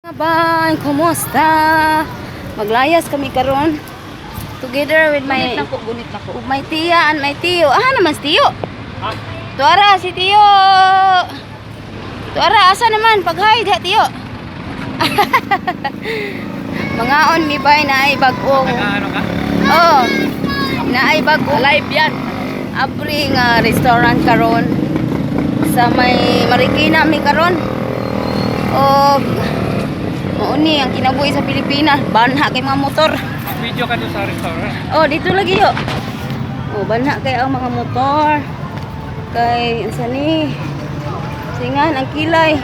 Kaban, kumusta? Maglayas kami karon. Together with my Gunit na po, gunit na po. with my tiya and my tiyo. Ah, naman si tiyo. Ha? Tuara si tiyo. Tuara asa naman pag-hi diha tiyo. Mga on mi bay na ay bagong. Nag-ano ka? Oh. Na ay bagong Live yan. abri nga restaurant karon sa may Marikina mi karon. Og mauni ang kinabuhi sa Pilipinas, banha kay mga motor. Mag-video ka sa restaurant. Oh, dito lagi yo. Oh, banha kay ang mga motor. Kay unsa ni? Singan ang kilay.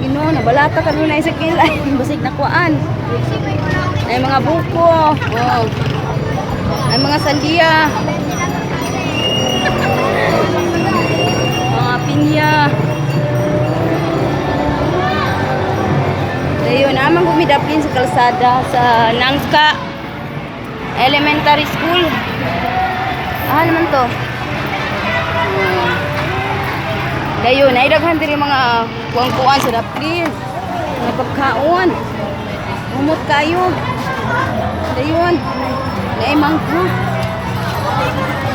Gino, nabalata ka na sa kilay. Basig na kuan. Ay mga buko. Oh. Ay mga sandia. Gumidaplin sa Nangka Elementary School. Ah, naman to. Hmm. Dayon, ay daghan diri mga kuang-kuan sa daplin. Mga pagkaon. Umot kayo. Dayon. Nay mangka.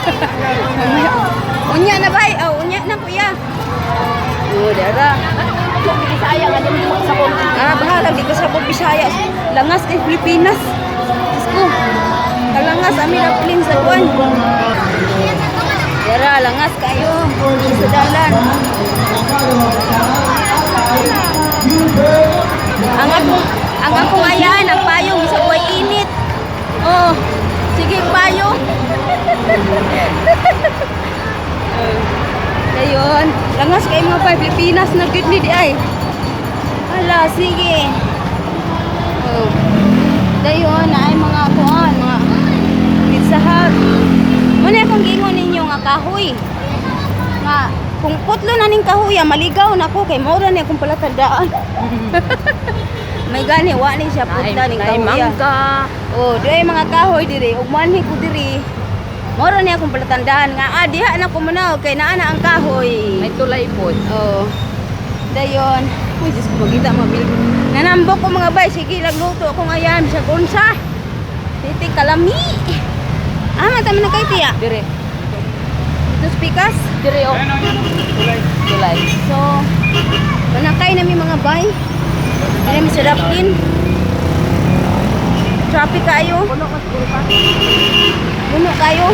unya na bay. Oh, unya na kuya. Oh, dara. Sayang, ano mo sa kong Ah, Langas kay Pilipinas. Diyos ko. Kalangas amin ang plin sa buwan. Yara, langas kayo. Sa dalan. Ang akong ang akong ayan, ang payong sa buhay init. Oh, sige payo. Ayun, langas kay mga pa Pilipinas na good ni di ay. Hala, sige. Dayon, ay mga kuan, mga pizza hut. Muna akong gingon ninyo nga kahoy. Nga, kung putlo na ning kahoy, ah, maligaw na ko kay maura ni akong palatandaan. May gani, wa ni siya putla ning kahoy. ah. mangga. Oh, di mga kahoy diri, ug manhi ko diri. Maura ni akong palatandaan nga ah diha na ko muna kay naa na ang kahoy. May tulay po. Oh. Dayon. Uy, Diyos ko, magkita mabili. Nanambok ko mga bay. Sige, nagluto akong ayan sa gunsa. Titik kalami. Ah, matami na kay tiya. Dire. Ito spikas. Dire, oh. Tulay. So, manakay namin mga bay. Dili mi sa Raplin. Traffic kayo. Puno ka siguro pa. Puno kayo.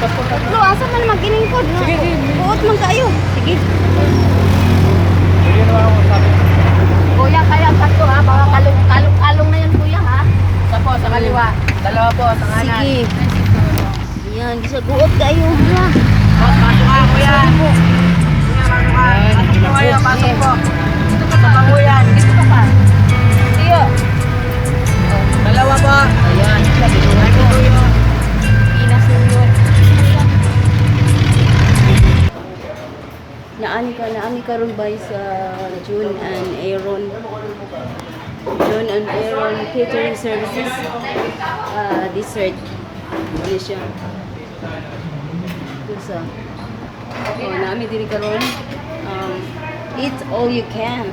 Lo, asa man maginingkod, no? Sige, sige. Buot man kayo. Sige. Sige naman ako sabi. Kuya, kaya sakto ha. Baka kalong, kalong, kalong na yan kuya ha. Isa po, sa kaliwa. Dalawa po, sa kanan. Sige. Yan, gisaguot kayo. Boss, pasok ka kuya. Kuya, pasok ka. Pasok pasok po. Pasok ka kuya. Catering Services. Uh, dessert. Ano siya? Kusa. Oh, naami diri karon. Um, eat all you can.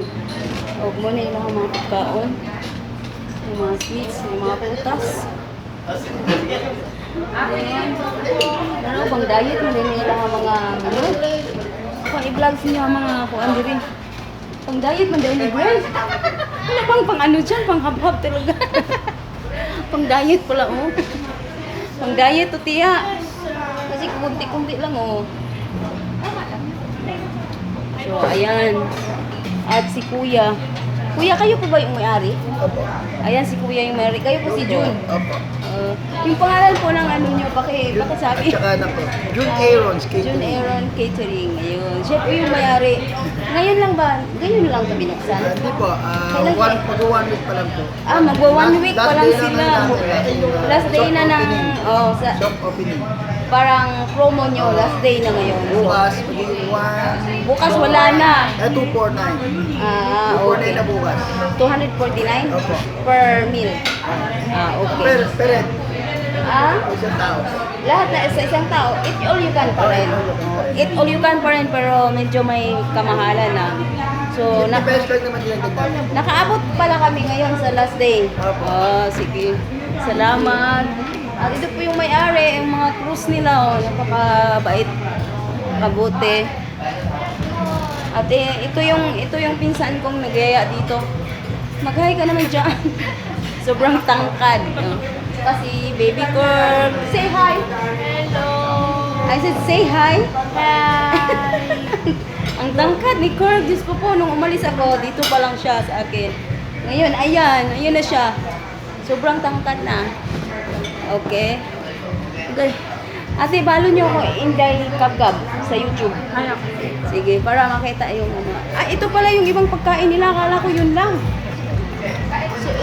Og mo na ilang mga pagkaon. Yung mga sweets, yung mga putas. Ano bang diet mo din ang mga ano? Kung i-vlog sa inyo ang mga kuan diri. Pang diet man din Gwen. Ano bang pang ano dyan? Pang hab-hab talaga. pang diet pala oh. Pang diet to tiya. Kasi kunti-kunti lang oh. So ayan. At si Kuya. Kuya, kayo po ba yung may-ari? Opo. Ayan si Kuya yung may-ari. Kayo po si June. Uh, yung pangalan po ng ano nyo, paki, At pakisabi. saka na po. June Aaron's June Catering. Aaron Catering. Ayun. Siya po yung mayari. Ngayon lang ba? Ganyan lang ito binuksan? Ah, Hindi po. ah, Kailan one, eh? mag one week pa lang po. Ah, magwa one Last- week pa lang sila. natin, ah, Last day na ng, oh, sa, Shop opening. parang promo nyo, last day na ngayon. Bukas, magiging one. bukas wala na. Eh, 249. Ah, 249 okay. na bukas. 249 Opo. per meal. Ah, okay. Per, per head. Ah, Isang tao. lahat na sa isang tao, eat all you can pa rin. Eat all you can pa rin, pero medyo may kamahalan na. So, na, nakaabot pala kami ngayon sa last day. Oh, sige. Salamat. At ito po yung may-ari, yung mga cruise nila, oh, napakabait, kabuti. At eh, ito yung ito yung pinsan kong nagyaya dito. Mag-hi ka naman dyan. Sobrang tangkad. no? Kasi baby girl. Say hi. Hello! I said say hi. Hi! Ang tangkad ni Corb. Diyos ko po, nung umalis ako, dito pa lang siya sa akin. Ngayon, ayan. Ayan na siya. Sobrang tangkad na. Okay. Okay. Ate, balo niyo ako Inday Kabgab sa YouTube. Sige, para makita yung ano. Ah, ito pala yung ibang pagkain nila. Akala ko yun lang.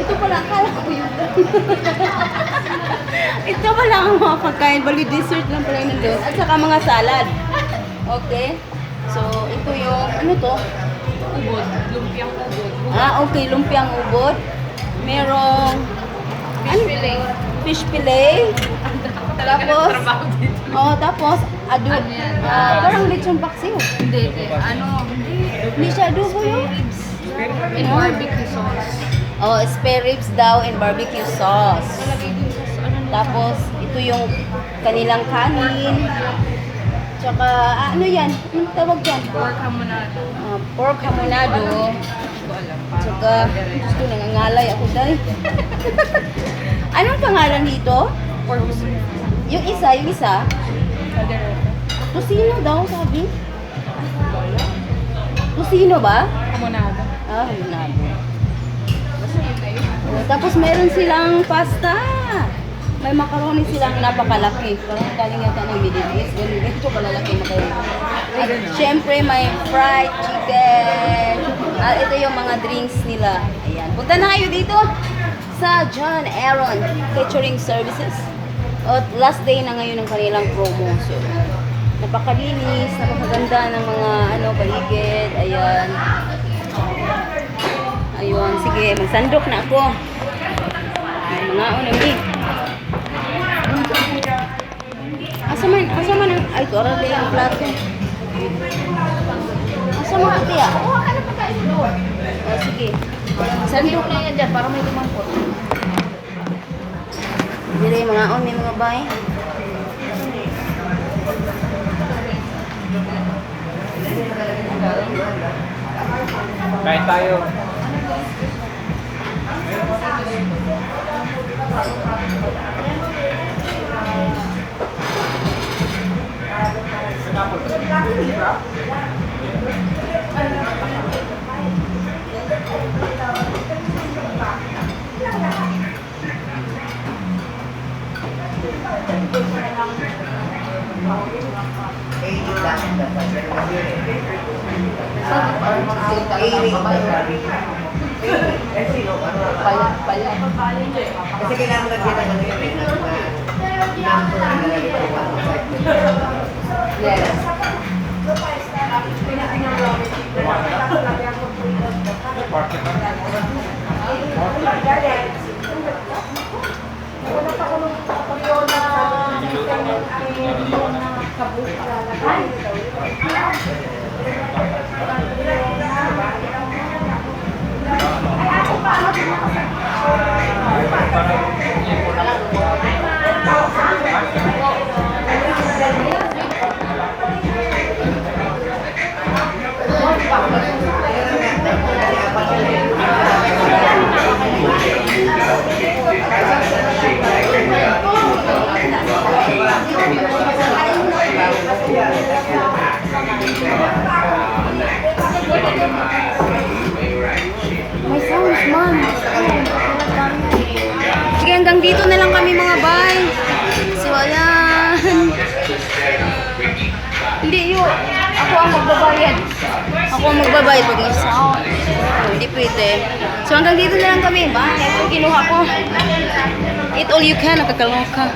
Ito pala, akala ko yun ito pala ang mga pagkain. Bali, dessert lang pala yung. At saka mga salad. Okay? So, ito yung, ano to? Ubod. Lumpiang ubod. Ah, okay, lumpiang ubod. Merong Fish fillet. fish fillet. Tapos. Oh, tapos adu Ano yan? ah, parang lechon paksiw. Hindi, hindi. Ano? Hindi siya adobo yun. In barbecue sauce. Oh, spare ribs daw and barbecue sauce. Ano. Tapos, ito yung kanilang kanin. Tsaka, ah, ano yan? Anong tawag dyan? Pork hamonado. Ah, pork hamonado. Tsaka, gusto nangangalay ako dahil. Anong pangalan dito? pork. Yung isa, yung isa. Tusino daw, sabi. Tusino ba? Hamonado. Ah, hamonado. Tapos meron silang pasta. May macaroni silang napakalaki. Parang galing yata ng Middle East. Ganun, ganito kalalaki macaroni. At syempre may fried chicken. At ito yung mga drinks nila. Ayan. Punta na kayo dito sa John Aaron Catering Services. At last day na ngayon ng kanilang promo. So, napakalinis, napakaganda ng mga ano, paligid. Sige, magsandok na ako. Ay, mga unang Asa man, asa man ang, ay, ito, aral yung plato. Asa man ate ah? Oo, ano pa tayo doon? Oh, sige. Sandok na yan dyan para may lumangkot. Dire mga on, may mga bay. Kain tayo. Eighty thousand. Payat, payat. Kasi kailangan lagyan ng ano yun eh. number na nalagay ko pa. Yes. May hanggang dito na lang kami mga bay. So, ayan. Hindi, yun. Ako ang magbabayad. Ako ang magbabayad pag sound. Oh, hindi pwede. So, hanggang dito na lang kami. Bakit? Kinuha ko. Eat all you can. Nakakaloka.